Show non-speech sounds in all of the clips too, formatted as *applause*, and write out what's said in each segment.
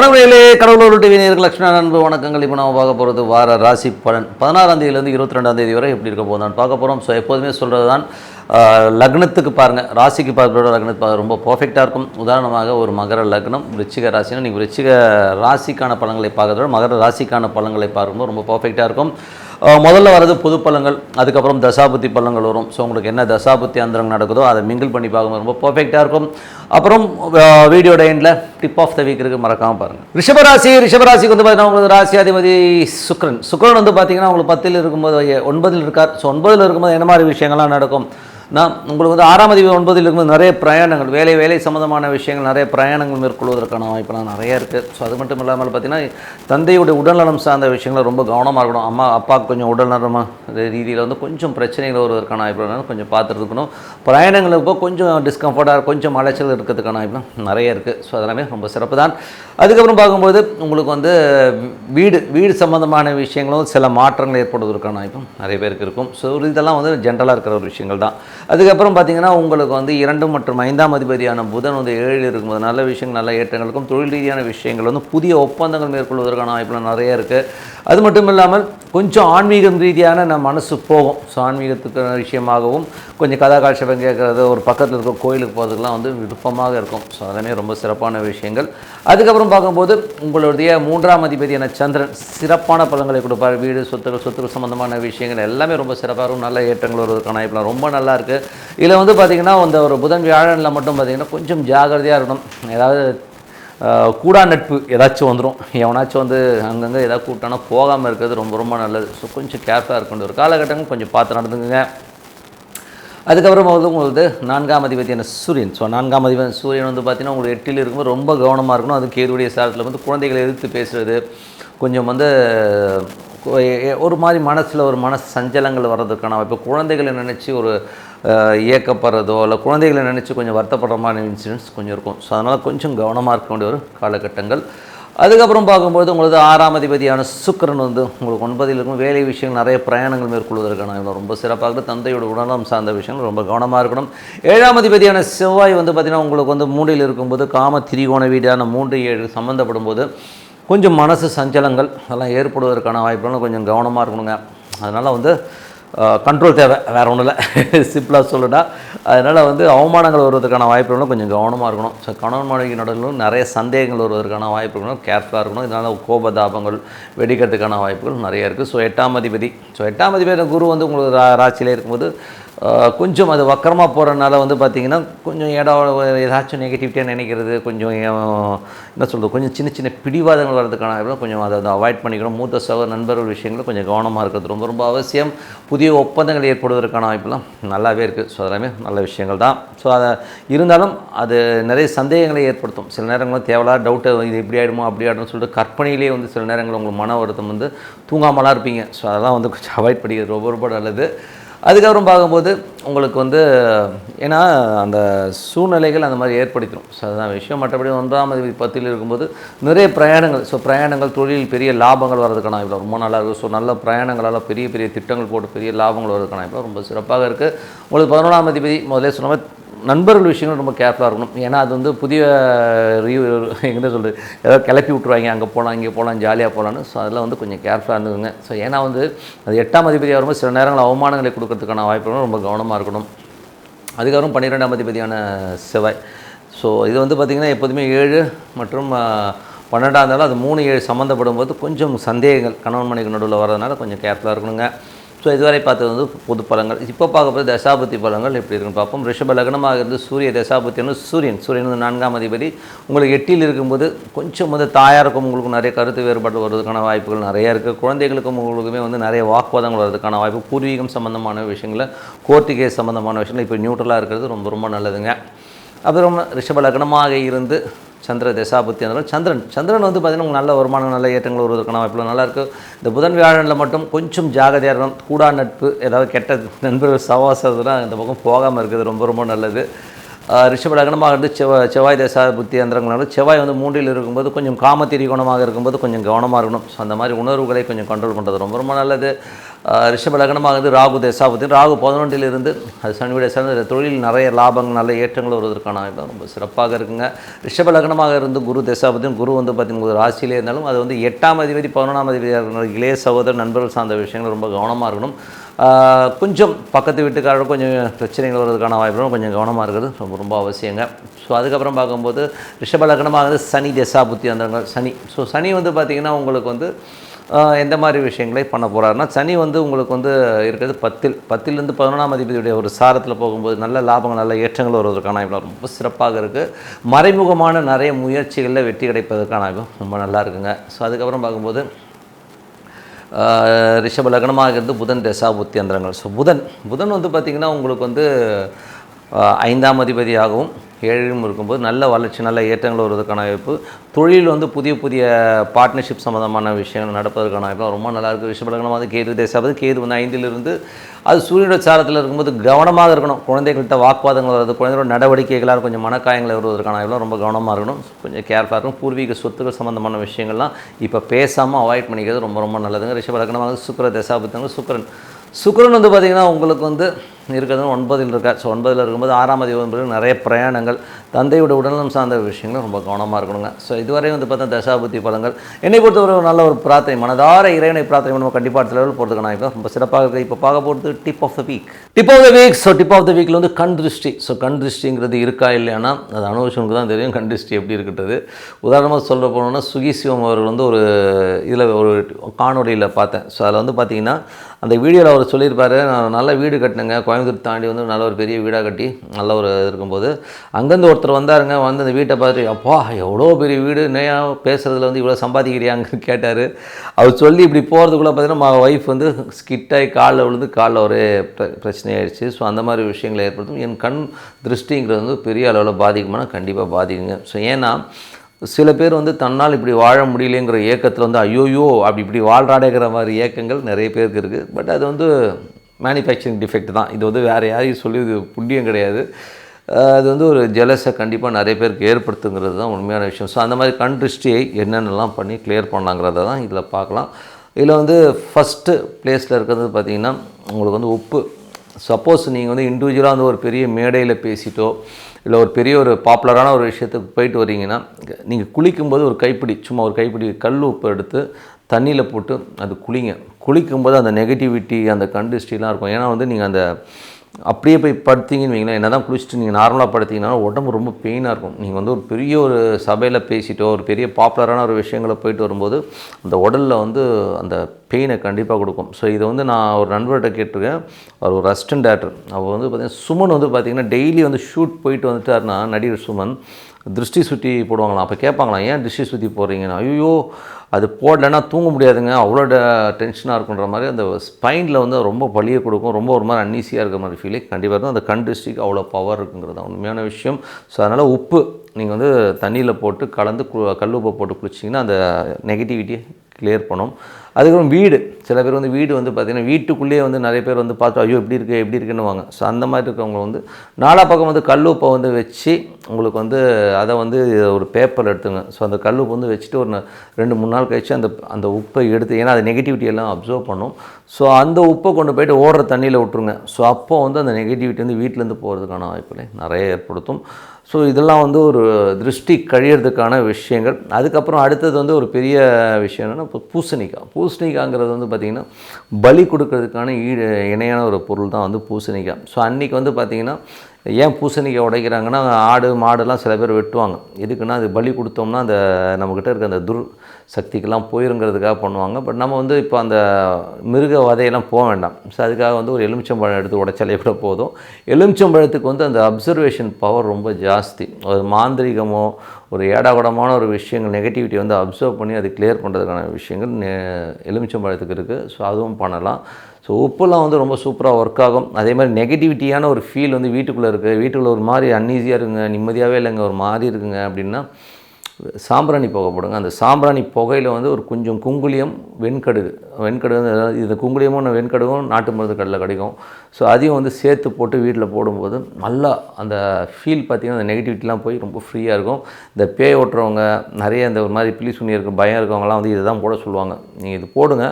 வணக்கங்களே கடவுளூர் TV நேருக்கு லட்சுமண அன்பு வணக்கங்கள். இப்போ நம்ம பார்க்க போகிறது வார ராசி பலன். பதினாறாம் தேதியிலேருந்து இருபத்தி ரெண்டாம் தேதி வரை எப்படி இருக்க போதும் பார்க்க போகிறோம் ஸோ எப்போதுமே சொல்கிறது தான் லக்னத்துக்கு பாருங்கள் ராசிக்கு பார்க்குறோட லக்னத்துக்கு ரொம்ப பர்ஃபெக்டாக இருக்கும். உதாரணமாக ஒரு மகர லக்னம் விருச்சிக ராசினா நீங்கள் விருச்சிக ராசிக்கான பலன்களை பார்க்குறதோட மகர ராசிக்கான பலன்களை பார்க்கும்போது ரொம்ப பர்ஃபெக்டாக இருக்கும். முதல்ல வரது பொது பலன்கள் அதுக்கப்புறம் தசாபுத்தி பழங்கள் வரும். ஸோ உங்களுக்கு என்ன தசாபுத்தி அந்தரம் நடக்குதோ அதை மிங்கிள் பண்ணி பார்க்கும்போது ரொம்ப பர்ஃபெக்டாக இருக்கும். அப்புறம் வீடியோ வீடியோட எண்டில் டிப் ஆஃப் த வீக் இருக்கு மறக்காமல் பாருங்கள் ரிஷபராசி ரிஷபராசிக்கு வந்து பார்த்தீங்கன்னா உங்களுக்கு ராசியாதிபதி சுக்ரன். சுக்ரன் வந்து பார்த்தீங்கன்னா உங்களுக்கு பத்தில் இருக்கும்போது ஒன்பதில் இருக்கார். ஸோ ஒன்பதில் இருக்கும்போது என்ன மாதிரி விஷயங்கள்லாம் நடக்கும்? நான் உங்களுக்கு வந்து ஆறாம் அதிபதி ஒன்பதில் இருக்கும்போது நிறைய பிரயாணங்கள் வேலை வேலை சம்மந்தமான விஷயங்கள் நிறைய பிரயாணங்கள் மேற்கொள்வதற்கான வாய்ப்பெல்லாம் நிறைய இருக்குது ஸோ அது மட்டும் இல்லாமல் பார்த்தீங்கன்னா தந்தையுடைய உடல்நலம் சார்ந்த விஷயங்களை ரொம்ப கவனமாக இருக்கணும். அம்மா அப்பாவுக்கு கொஞ்சம் உடல்நலமாக ரீதியில் வந்து கொஞ்சம் பிரச்சனைகள் வருவதற்கான வாய்ப்பு கொஞ்சம் பார்த்துருக்கணும் பிரயாணங்களுக்கு கொஞ்சம் டிஸ்கம்ஃபர்ட்டாக கொஞ்சம் அலைச்சல் இருக்கிறதுக்கான வாய்ப்பு நிறைய இருக்குது ஸோ அதெல்லாமே ரொம்ப சிறப்பு தான். அதுக்கப்புறம் பார்க்கும்போது உங்களுக்கு வந்து வீடு வீடு சம்மந்தமான விஷயங்களும் சில மாற்றங்கள் ஏற்படுவதற்கான வாய்ப்பும் நிறைய பேருக்கு இருக்கும். ஸோ இதெல்லாம் வந்து ஜென்ரலாக இருக்கிற ஒரு விஷயங்கள் தான். அதுக்கப்புறம் பார்த்தீங்கன்னா உங்களுக்கு வந்து இரண்டு மற்றும் ஐந்தாம் அதிபதியான புதன் வந்து ஏழில் இருக்கும்போது நல்ல விஷயங்கள் நல்ல ஏற்றங்களுக்கும் தொழில் ரீதியான விஷயங்கள் வந்து புதிய ஒப்பந்தங்கள் மேற்கொள்வதற்கான வாய்ப்புகள் நிறைய இருக்குது அது மட்டும் இல்லாமல் கொஞ்சம் ஆன்மீகம் ரீதியான நம்ம மனசு போகும். ஸோ ஆன்மீகத்துக்கு விஷயமாகவும் கொஞ்சம் கதா காட்சியம் கேட்குறது ஒரு பக்கத்தில் இருக்க கோயிலுக்கு போகிறதுக்கெலாம் வந்து விருப்பமாக இருக்கும். ஸோ அதெல்லாமே ரொம்ப சிறப்பான விஷயங்கள். அதுக்கப்புறம் பார்க்கும்போது உங்களுடைய மூன்றாம் அதிபதியான சந்திரன் சிறப்பான பலன்களை கொடுப்பார். வீடு சொத்துக்கள் சொத்துக்கள் சம்மந்தமான விஷயங்கள் எல்லாமே ரொம்ப சிறப்பாக இருக்கும். நல்ல ஏற்றங்கள் வருவதற்கான வாய்ப்புலாம் ரொம்ப நல்லா இருக்குது இதில் வந்து பார்த்திங்கன்னா இந்த ஒரு புதன் வியாழனில் மட்டும் பார்த்திங்கன்னா கொஞ்சம் ஜாகிரதையாக இருக்கணும். ஏதாவது கூடா நட்பு ஏதாச்சும் வந்துடும் எவனாச்சும் வந்து அங்கங்கே ஏதாவது கூட்டானா போகாமல் இருக்கிறது ரொம்ப ரொம்ப நல்லது. ஸோ கொஞ்சம் கேர்ஃபுல்லாக இருக்கணும் ஒரு காலகட்டங்கள் கொஞ்சம் பார்த்து நடந்துக்குங்க. அதுக்கப்புறம் வந்து உங்களுக்கு நான்காம் அதிபதியான சூரியன். ஸோ நான்காம் அதிபதி சூரியன் வந்து பார்த்திங்கன்னா உங்களுக்கு எட்டில் இருக்கும்போது ரொம்ப கவனமாக இருக்கணும். அது கேதுடைய சாரத்தில் வந்து குழந்தைகளை எதிர்த்து பேசுகிறது கொஞ்சம் வந்து ஒரு மாதிரி மனசில் ஒரு மன சஞ்சலங்கள் வர்றதுக்கான இப்போ குழந்தைகளை நினச்சி ஒரு இயக்கப்படுறதோ இல்லை குழந்தைகளை நினச்சி கொஞ்சம் வருத்தப்படுற மாதிரி இன்சிடென்ட்ஸ் கொஞ்சம் இருக்கும். ஸோ அதனால் கொஞ்சம் கவனமாக இருக்க வேண்டிய ஒரு காலகட்டங்கள். அதுக்கப்புறம் பார்க்கும்போது உங்களுக்கு ஆறாம் அதிபதியான சுக்கிரன் வந்து உங்களுக்கு ஒன்பதில் இருக்கும். வேலை விஷயங்கள் நிறைய பிரயாணங்கள் மேற்கொள்வதற்கான ரொம்ப சிறப்பாக இருக்குது தந்தையோட உடலம் சார்ந்த விஷயங்கள் ரொம்ப கவனமாக இருக்கணும். ஏழாம் அதிபதியான செவ்வாய் வந்து பார்த்திங்கன்னா உங்களுக்கு வந்து மூன்றில் இருக்கும்போது காம திரிகோண வீடான மூன்று ஏழு சம்மந்தப்படும் போது கொஞ்சம் மனசு சஞ்சலங்கள் அதெல்லாம் ஏற்படுவதற்கான வாய்ப்புகளும் கொஞ்சம் கவனமாக இருக்கணுங்க. அதனால் வந்து கண்ட்ரோல் தேவை. வேறு ஒன்றும் இல்லை சிம்பிளாக சொல்லுடா அதனால் வந்து அவமானங்கள் வருவதற்கான வாய்ப்புகளும் கொஞ்சம் கவனமாக இருக்கணும். ஸோ கணவன் மனைவி நடலும் நிறைய சந்தேகங்கள் வருவதற்கான வாய்ப்புகளும் கேர்ஃபுல்லாக இருக்கணும். இதனால் கோபதாபங்கள் வெடிக்கிறதுக்கான வாய்ப்புகள் நிறைய இருக்குது ஸோ எட்டாம் அதிபதி. ஸோ எட்டாம் அதிபதி குரு வந்து உங்களுக்கு ரா ராசியிலே இருக்கும்போது கொஞ்சம் அது வக்கரமாக போகிறனால வந்து பார்த்திங்கன்னா கொஞ்சம் இடம் ஏதாச்சும் நெகட்டிவிட்டியாக நினைக்கிறது கொஞ்சம் என்ன சொல்கிறது கொஞ்சம் சின்ன சின்ன பிடிவாதங்கள் வர்றதுக்கான கொஞ்சம் அதை வந்து அவாய்ட் பண்ணிக்கணும். மூத்த சக நண்பர்கள் விஷயங்களும் கொஞ்சம் கவனமாக இருக்கிறது ரொம்ப ரொம்ப அவசியம். புதிய புதிய ஒப்பந்தங்கள் ஏற்படுவதற்கான வாய்ப்புலாம் நல்லாவே இருக்குது ஸோ அதெல்லாமே நல்ல விஷயங்கள் தான். ஸோ அதை இருந்தாலும் அது நிறைய சந்தேகங்களை ஏற்படுத்தும். சில நேரங்களும் தேவையில்லாத டவுட்டு இது இப்படி ஆகிடுமோ அப்படி ஆகிடும்னு சொல்லிட்டு கற்பனையிலேயே வந்து சில நேரங்களில் உங்களுக்கு மன வருத்தம் வந்து தூங்காமலாம் இருப்பீங்க. ஸோ அதெல்லாம் வந்து கொஞ்சம் அவாய்ட் பண்ணிக்கிறது ரொம்ப ரொம்ப நல்லது. அதுக்கப்புறம் பார்க்கும்போது உங்களுக்கு வந்து ஏன்னா அந்த சூழ்நிலைகள் அந்த மாதிரி ஏற்படுத்திடும். ஸோ அதுதான் விஷயம். மற்றபடி ஒன்றாம் தேதி பத்தில் இருக்கும்போது நிறைய பிரயாணங்கள். ஸோ பிரயாணங்கள் தொழில் பெரிய லாபங்கள் வர்றதுக்கான இவ்வளோ ரொம்ப நல்லா இருக்குது ஸோ நல்ல பிரயாணங்களால் பெரிய பெரிய திட்டங்கள் போட்டு பெரிய லாபங்கள் வர்றதுக்கான இப்போ ரொம்ப சிறப்பாக இருக்குது உங்களுக்கு பதினொன்றாம் தேதி முதல்ல சொன்ன மாதிரி நண்பர்கள் விஷயங்கள் ரொம்ப கேர்ஃபுல்லாக இருக்கணும். ஏன்னா அது வந்து புதிய எங்கே சொல்கிறது ஏதாவது கிளப்பி விட்ருவாங்க அங்கே போகலாம் இங்கே போகலாம் ஜாலியாக போகலான்னு ஸோ அதெல்லாம் வந்து கொஞ்சம் கேர்ஃபுல்லாக இருந்துக்குங்க. ஸோ ஏன்னா வந்து அது எட்டாம் அதிபதியாக வரும்போது சில நேரங்கள் அவமானங்களை கொடுக்கறதுக்கான வாய்ப்புகளும் ரொம்ப கவனமாக இருக்கணும். அதுக்கப்புறம் பன்னிரெண்டாம் அதிபதியான செவ்வாய். ஸோ இது வந்து பார்த்திங்கன்னா எப்போதுமே ஏழு மற்றும் பன்னெண்டாம் இருந்தாலும் அது மூணு ஏழு சம்மந்தப்படும் போது கொஞ்சம் சந்தேகங்கள் கணவன் மனைவி நடுவில் வரதுனால கொஞ்சம் கேர்ஃபுல்லாக இருக்கணுங்க. ஸோ இதுவரை பார்த்தது வந்து பொது பலங்கள் இப்போ பார்க்க போகிற தசாபதி பலங்கள் எப்படி இருக்குன்னு பார்ப்போம். ரிஷப லக்னமாக இருந்து சூரிய தசாபுத்தின்னு சூரியன். சூரியன் வந்து நான்காம் அதிபதி. உங்களுக்கு எட்டியில் இருக்கும்போது கொஞ்சம் வந்து தாயாருக்கும் உங்களுக்கு நிறைய கருத்து வேறுபாடு வருவதற்கான வாய்ப்புகள் நிறைய இருக்குது குழந்தைகளுக்கும் உங்களுக்குமே வந்து நிறைய வாக்குவாதங்கள் வர்றதுக்கான வாய்ப்பு. பூர்வீகம் சம்மந்தமான விஷயங்களில் கோர்ட்டு கேஸ் சம்மந்தமான விஷயங்கள் இப்போ நியூட்ரலாக இருக்கிறது ரொம்ப ரொம்ப நல்லதுங்க. அப்புறம் ரிஷப லக்னமாக இருந்து சந்திர தசாபுத்தி இருந்தாலும் சந்திரன் சந்திரன் வந்து பார்த்திங்கன்னா உங்களுக்கு நல்ல வருமானம் நல்ல ஏற்றங்கள் வருவதற்கான வாய்ப்புகள் நல்லா இருக்குது இந்த புதன் வியாழனில் மட்டும் கொஞ்சம் ஜாகிரதையாக இருக்கணும் கூடா நட்பு ஏதாவது கெட்ட நண்பர்கள் சவாசதுனால் இந்த பக்கம் போகாமல் இருக்குது ரொம்ப ரொம்ப நல்லது. ஆஹ் ரிஷப லக்னமாக இருந்து செவ்வாய் செவ்வாய் தசா புத்தி அந்தரங்களால செவ்வாய் வந்து மூன்றில் இருக்கும்போது கொஞ்சம் காமத்திரி குணமாக இருக்கும்போது கொஞ்சம் கவனமாக இருக்கணும். ஸோ அந்த மாதிரி உணர்வுகளை கொஞ்சம் கண்ட்ரோல் பண்ணுறது ரொம்ப ரொம்ப நல்லது. ஆஹ் ரிஷப ராகு தசாபதி ராகு பதினொன்றிலிருந்து அது சனியுடைய சிறந்த தொழில் நிறைய லாபங்கள் நல்ல ஏற்றங்கள் வருவதற்கான இடம் ரொம்ப சிறப்பாக இருக்குங்க. ரிஷப லக்னமாக இருந்து குரு தசாபதியும் குரு வந்து பார்த்தீங்கன்னா ராசியிலே இருந்தாலும் அது வந்து எட்டாம் அதிபதி பதினொன்றாம் அதிபதியாக இருக்கிற இளைய சகோதரர் நண்பர்கள் சார்ந்த விஷயங்கள் ரொம்ப கவனமாக இருக்கணும். கொஞ்சம் பக்கத்து வீட்டுக்காரர் கொஞ்சம் பிரச்சனைகள் வர்றதுக்கான வாய்ப்பு கொஞ்சம் கவனமாக இருக்கிறது ரொம்ப ரொம்ப அவசியங்க. ஸோ அதுக்கப்புறம் பார்க்கும்போது ரிஷபலக்கணமாக லக்னமாகுது சனி தசாபுத்தி வந்தவங்க சனி. ஸோ சனி வந்து பார்த்திங்கன்னா உங்களுக்கு வந்து எந்த மாதிரி விஷயங்களை பண்ண போகிறாருன்னா சனி வந்து உங்களுக்கு வந்து இருக்கிறது பத்தில். பத்திலேருந்து பதினொன்றாம் அதிபதியுடைய ஒரு சாரத்தில் போகும்போது நல்ல லாபங்கள் நல்ல ஏற்றங்கள் வருவதற்கான இவ்வளோ ரொம்ப சிறப்பாக இருக்குது மறைமுகமான நிறைய முயற்சிகளில் வெற்றி கிடைப்பதற்கான ரொம்ப நல்லா இருக்குங்க. ஸோ அதுக்கப்புறம் பார்க்கும்போது ரிஷப லக்னமாக இருந்து புதன் தசா புத்தியந்திரங்கள் ஸோ புதன் புதன் வந்து பார்த்திங்கன்னா உங்களுக்கு வந்து ஐந்தாம் அதிபதியாகவும் ஏழும் இருக்கும்போது நல்ல வளர்ச்சி நல்ல ஏற்றங்கள் வருவதற்கான வாய்ப்பு. தொழில் வந்து புதிய புதிய பார்ட்னர்ஷிப் சம்மந்தமான விஷயங்கள் நடப்பதற்கான வாய்ப்பு. ரொம்ப நல்லாயிருக்கு விஷபலகனமாக வந்து கேது தேசாவது கேது வந்து ஐந்திலிருந்து அது சூரியனோட சாரத்தில் இருக்கும்போது கவனமாக இருக்கணும். குழந்தைகள்கிட்ட வாக்குவாதங்கள் வருது குழந்தைகளோட நடவடிக்கைகளால் கொஞ்சம் மனக்காயங்கள் வருவதற்கான வாய்ப்பு ரொம்ப கவனமாக இருக்கணும். கொஞ்சம் கேர்ஃபுல்லாக இருக்கணும். பூர்வீக சொத்துக்கள் சம்மந்தமான விஷயங்கள்லாம் இப்போ பேசாமல் அவாய்ட் பண்ணிக்கிறது ரொம்ப ரொம்ப நல்லதுங்க. ரிஷபலகனமாக சுக்கர தசாபத்தங்கள் சுக்கரன். சுக்கரன் வந்து பார்த்திங்கன்னா உங்களுக்கு வந்து இருக்கிறது ஒன்பதில் இருக்கார். ஸோ ஒன்பதில் இருக்கும்போது ஆறாம் தேதி நிறைய பிரயாணங்கள். தந்தையோட உடல்நலம் சார்ந்த விஷயங்கள் ரொம்ப கவனமாக இருக்கணுங்க. ஸோ இதுவரை வந்து பார்த்தா தசாபுத்தி பலங்கள் என்னை பொறுத்தவரை ஒரு நல்ல ஒரு பிரார்த்தனை மனதார இறைவனை பிரார்த்தனை நம்ம கண்டிப்பாக அடுத்த லெவல் போகிறதுக்கு நான் இப்போ ரொம்ப சிறப்பாக இருக்குது இப்போ பார்க்க போகிறது tip of the week tip of the week so tip of the வீக்கில் வந்து கண் திருஷ்டி. ஸோ கண் திருஷ்டிங்கிறது இருக்கா இல்லையானா? அது அனுபவிச்சவனுக்கு தான் தெரியும். கண் திருஷ்டி எப்படி இருக்கிறது? உதாரணமாக சொல்ல போனோம்னா சுகி சிவம் அவர்கள் வந்து ஒரு இதில் ஒரு காணொலியில் பார்த்தேன். ஸோ அதில் வந்து பார்த்தீங்கன்னா அந்த வீடியோவில் அவர் சொல்லியிருப்பார் நான் நல்ல வீடு கட்டினேங்க. கோயம்புத்தூர் தாண்டி வந்து நல்ல ஒரு பெரிய வீடாக கட்டி நல்ல ஒரு இருக்கும்போது அங்கேருந்து ஒருத்தர் வந்தாருங்க. வந்து அந்த வீட்டை பார்த்துட்டு அப்பா எவ்வளோ பெரிய வீடு? நேயா பேசுகிறதுல வந்து இவ்வளோ சம்பாதிக்கிறியாங்க *laughs* கேட்டார். அவர் சொல்லி இப்படி போகிறதுக்குள்ளே பார்த்தீங்கன்னா ஒய்ஃப் வந்து ஸ்கிட்டாகி காலில் விழுந்து காலில் ஒரே பிர- பிரச்சனை ஆயிடுச்சு ஸோ அந்த மாதிரி விஷயங்களை ஏற்படுத்தும். என் கண் திருஷ்டிங்கிறது வந்து பெரிய அளவில் பாதிக்குமானா கண்டிப்பாக பாதிக்குங்க. ஸோ ஏன்னா சில பேர் வந்து தன்னால் இப்படி வாழ முடியலைங்கிற ஏக்கத்தில் வந்து ஐயோயோ அப்படி இப்படி வாழ்றாடேங்கிற மாதிரி ஏக்கங்கள் நிறைய பேருக்கு இருக்குது பட் அது வந்து மேனுஃபேக்சரிங் டிஃபெக்ட் தான். இது வந்து வேறு யாரையும் சொல்லி இது புண்ணியம் கிடையாது. அது வந்து ஒரு ஜெலஸை கண்டிப்பாக நிறைய பேருக்கு ஏற்படுத்துங்கிறது தான் உண்மையான விஷயம். ஸோ அந்த மாதிரி கண் திருஷ்டியை என்னென்னலாம் பண்ணி கிளியர் பண்ணலாங்கிறத தான் இதில் பார்க்கலாம். இதில் வந்து ஃபஸ்ட்டு பிளேஸில் இருக்கிறது பார்த்திங்கன்னா உங்களுக்கு வந்து உப்பு. சப்போஸ் நீங்கள் வந்து இண்டிவிஜுவலாக வந்து ஒரு பெரிய மேடையில் பேசிட்டோ இல்லை ஒரு பெரிய ஒரு பாப்புலரான ஒரு விஷயத்துக்கு போயிட்டு வரீங்கன்னா நீங்கள் குளிக்கும்போது ஒரு கைப்பிடி சும்மா ஒரு கைப்பிடி கல் உப்பு எடுத்து தண்ணியில் போட்டு அது குளிங்க. குளிக்கும்போது அந்த நெகட்டிவிட்டி அந்த கண்டிஸ்டிலாம் இருக்கும். ஏன்னா வந்து நீங்கள் அந்த அப்படியே போய் படுத்தீங்கன்னு வைங்களேன் என்ன தான் குளிச்சுட்டு நீங்கள் நார்மலாக படுத்தீங்கன்னா உடம்பு ரொம்ப பெயினாக இருக்கும். நீங்கள் வந்து ஒரு பெரிய ஒரு சபையில் பேசிட்டோ ஒரு பெரிய பாப்புலரான ஒரு விஷயங்களை போயிட்டு வரும்போது அந்த உடலில் வந்து அந்த பெயினை கண்டிப்பாக கொடுக்கும். ஸோ இதை வந்து நான் ஒரு நண்பர்கிட்ட கேட்டிருக்கேன். அவர் ஒரு அசிஸ்டன்ட் டேரக்டர் அவர் வந்து பார்த்தீங்கன்னா சுமன் வந்து பார்த்தீங்கன்னா டெய்லி வந்து ஷூட் போயிட்டு வந்துட்டாருன்னா நடிகர் சுமன் திருஷ்டி சுற்றி போடுவாங்களாம். அப்போ கேட்பாங்களாம் ஏன் திருஷ்டி சுற்றி போடுறீங்கன்னா? ஐயோ அது போடலைன்னா தூங்க முடியாதுங்க. அவ்வளோ டென்ஷனாக இருக்குன்ற மாதிரி அந்த ஸ்பைனில் வந்து ரொம்ப பழியை கொடுக்கும். ரொம்ப ஒரு மாதிரி அன்னீசியாக இருக்கிற மாதிரி ஃபீலிங் கண்டிப்பாக இருக்கும் அந்த கண் திருஷ்டிக்கு அவ்வளோ பவர் இருக்குங்கிறது தான் உண்மையான விஷயம். ஸோ அதனால் உப்பு நீங்கள் வந்து தண்ணியில் போட்டு கலந்து கு- கல் உப்பை போட்டு குளிச்சிங்கன்னா அந்த நெகட்டிவிட்டியை கிளியர் பண்ணும். அதுக்கப்புறம் வீடு. சில பேர் வந்து வீடு வந்து பார்த்திங்கன்னா வீட்டுக்குள்ளேயே வந்து நிறைய பேர் வந்து பார்த்து ஐயோ எப்படி இருக்குது எப்படி இருக்குன்னு வாங்க ஸோ அந்த மாதிரி இருக்கவங்க வந்து நாலா பக்கம் வந்து கல் உப்பை வந்து வச்சு உங்களுக்கு வந்து அதை வந்து ஒரு பேப்பர் எடுத்துங்க. ஸோ அந்த கல் உப்பு வந்து வச்சுட்டு ஒரு ரெண்டு மூணு நாள் கழிச்சு அந்த அந்த உப்பை எடுத்து ஏன்னா அது நெகட்டிவிட்டி எல்லாம் அப்சர்வ் பண்ணும். ஸோ அந்த உப்பை கொண்டு போயிட்டு ஓடுற தண்ணியில் விட்டுருங்க. ஸோ அப்போ வந்து அந்த நெகட்டிவிட்டி வந்து வீட்டிலேருந்து போகிறதுக்கான வாய்ப்புகளை நிறைய ஏற்படுத்தும். ஸோ இதெல்லாம் வந்து ஒரு திருஷ்டி கழியறதுக்கான விஷயங்கள். அதுக்கப்புறம் அடுத்தது வந்து ஒரு பெரிய விஷயம் என்னென்னா இப்போ பூசணிக்காய் பூசணிக்காய்ங்கிறது வந்து பார்த்திங்கன்னா பலி கொடுக்கறதுக்கான ஈடு இணையான ஒரு பொருள் தான் வந்து பூசணிக்காய் ஸோ அன்றைக்கி வந்து பார்த்திங்கன்னா ஏன் பூசணிக்காய் உடைக்கிறாங்கன்னா ஆடு மாடுலாம் சில பேர் வெட்டுவாங்க. எதுக்குன்னா அது பலி கொடுத்தோம்னா அந்த நம்மக்கிட்ட இருக்க அந்த துர் சக்திக்கெல்லாம் போயிருங்கிறதுக்காக பண்ணுவாங்க. பட் நம்ம வந்து இப்போ அந்த மிருக வதையெல்லாம் போக வேண்டாம். ஸோ அதுக்காக வந்து ஒரு எலுமிச்சம்பழம் எடுத்து உடைச்சாலே கூட போதும். எலுமிச்சம்பழத்துக்கு வந்து அந்த அப்சர்வேஷன் பவர் ரொம்ப ஜாஸ்தி. அது மாந்திரிகமோ ஒரு ஏடாகுடமான ஒரு விஷயங்கள் நெகட்டிவிட்டி வந்து அப்சர்வ் பண்ணி அது கிளியர் பண்ணுறதுக்கான விஷயங்கள் நெ- எலுமிச்சம்பழத்துக்கு இருக்குது ஸோ அதுவும் பண்ணலாம். ஸோ உப்புலாம் வந்து ரொம்ப சூப்பராக ஒர்க் ஆகும். அதே மாதிரி நெகட்டிவிட்டியான ஒரு ஃபீல் வந்து வீட்டுக்குள்ளே இருக்குது வீட்டுக்குள்ளே ஒரு மாதிரி அன்னீஸியாக இருக்குங்க நிம்மதியாகவே இல்லைங்க ஒரு மாதிரி இருக்குங்க அப்படின்னா சாம்பிராணி புகை போடுங்க. அந்த சாம்பிராணி புகையில் வந்து ஒரு கொஞ்சம் குங்குளியம் வெண்கடுகு. வெண்கடுகு வந்து அதாவது இது குங்குளியமும் வெண்கடுகும் நாட்டு மருந்து கடையில் கிடைக்கும். ஸோ அதையும் வந்து சேர்த்து போட்டு வீட்டில் போடும்போது நல்லா அந்த ஃபீல் பார்த்திங்கன்னா அந்த நெகட்டிவிட்டிலாம் போய் ரொம்ப ஃப்ரீயாக இருக்கும். இந்த பேய் ஓட்டுறவங்க நிறைய இந்த ஒரு மாதிரி பிளி சுனி இருக்க பயம் இருக்கவங்கலாம் வந்து இதை தான் போட சொல்லுவாங்க. நீங்கள் இது போடுங்க.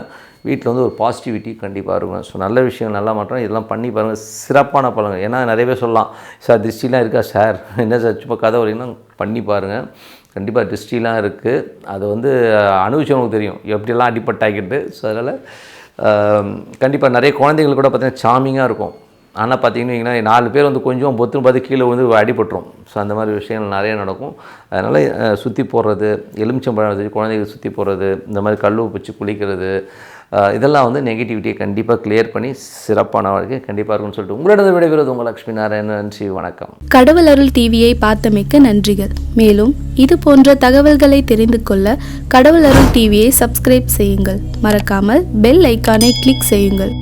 வீட்டில் வந்து ஒரு பாசிட்டிவிட்டி கண்டிப்பாக இருக்கும். ஸோ நல்ல விஷயம் நல்லா மாற்றம் இதெல்லாம் பண்ணி பாருங்கள் சிறப்பான பலன்கள். ஏன்னா நிறைய பேர் சொல்லலாம் சார் திருஷ்டிலாம் இருக்கா சார்? *laughs* என்ன சார் சும்மா கதை வரீங்கன்னா பண்ணி பாருங்கள் கண்டிப்பாக திருஷ்டிலாம் இருக்குது அது வந்து அனுபவிச்சவங்களுக்கு தெரியும். எப்படியெல்லாம் அடிப்பட்டாக்கிட்டு ஸோ அதனால் கண்டிப்பாக நிறைய குழந்தைகள் கூட பார்த்திங்கன்னா சாமிங்காக இருக்கும். ஆனால் பார்த்தீங்கன்னா நாலு பேர் வந்து கொஞ்சம் பொத்துன்னு பார்த்து கீழே வந்து அடிபட்டுரும். ஸோ அந்த மாதிரி விஷயங்கள் நிறைய நடக்கும். அதனால் சுற்றி போடுறது எலுமிச்சம்பழம் வச்சு குழந்தைகள் சுற்றி போடுறது இந்த மாதிரி கல் வச்சு குளிக்கிறது இதெல்லாம் வந்து நெகட்டிவிட்டியை கண்டிப்பாக கிளியர் பண்ணி சிறப்பான வாழ்க்கை கண்டிப்பாக இருக்கும்னு சொல்லிட்டு உங்களிடம் விடைபெறுவது உங்கள் லக்ஷ்மி நாராயணன். நன்றி வணக்கம். கடவுள் அருள் டிவியை பார்த்தமைக்க நன்றிகள். மேலும் இது போன்ற தகவல்களை தெரிந்து கொள்ள கடவுள் அருள் டிவியை சப்ஸ்கிரைப் செய்யுங்கள். மறக்காமல் பெல் ஐக்கானை கிளிக் செய்யுங்கள்.